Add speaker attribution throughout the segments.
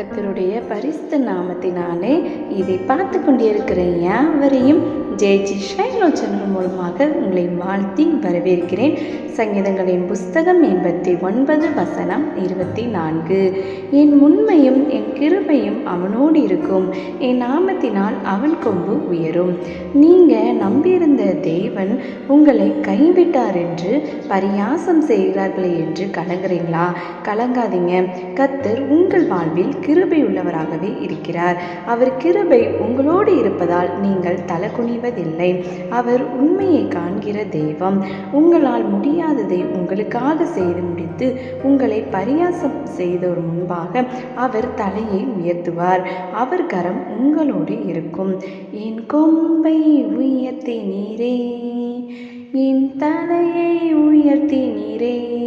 Speaker 1: கத்தருடைய பரிசுத்த நாமத்தினாலே இதை பார்த்து கொண்டிருக்கிற யாவரையும் ஜெயஜி ஷைலோ சேனல் மூலமாக உங்களை வாழ்த்தி வரவேற்கிறேன். சங்கீதங்களின் புஸ்தகம் எண்பத்தி ஒன்பது வசனம் இருபத்தி நான்கு. என் உண்மையும் என் கிருபையும் அவனோடு இருக்கும். என் நாமத்தினால் அவன் கொம்பு உயரும். நீங்கள் நம்பியிருந்த தேவன் உங்களை கைவிட்டார் என்று பரியாசம் செய்கிறார்களே என்று கலங்குறீங்களா? கலங்காதீங்க. கத்தர் உங்கள் வாழ்வில் கிருபை உள்ளவராகவே இருக்கிறார். அவர் கிருபை உங்களோடு இருப்பதால் நீங்கள் தலகுனிவதில்லை அவர் உண்மையை காண்கிற தெய்வம். உங்களால் முடியாததை உங்களுக்காக செய்து முடித்து உங்களை பரியாசம் செய்தோர் முன்பாக அவர் தலையை உயர்த்துவார். அவர் கரம் உங்களோடு இருக்கும். என் கொம்பை உயர்த்தி நீரே என் தலையை உயர்த்தி நீரே.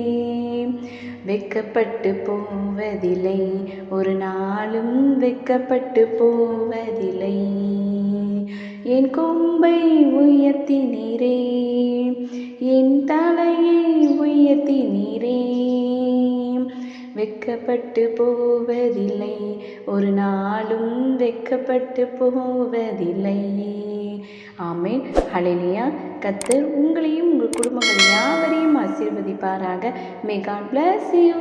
Speaker 1: வெக்கப்பட்டு போவதில்லை. ஒரு நாளும் வெக்கப்பட்டு போவதில்லை. என் கொம்பை உயர்த்தி நீரே என் தலையை உயர்த்தி நீரே. வெக்கப்பட்டு போவதில்லை ஒரு நாளும் வெக்கப்பட்டு போவதில்லை. ஆமேன். ஹalleluya. கத்தர் உங்களையும் உங்கள் குடும்பங்கள் யாவரையும் ஆசீர்வதிப்பாராக. May God bless you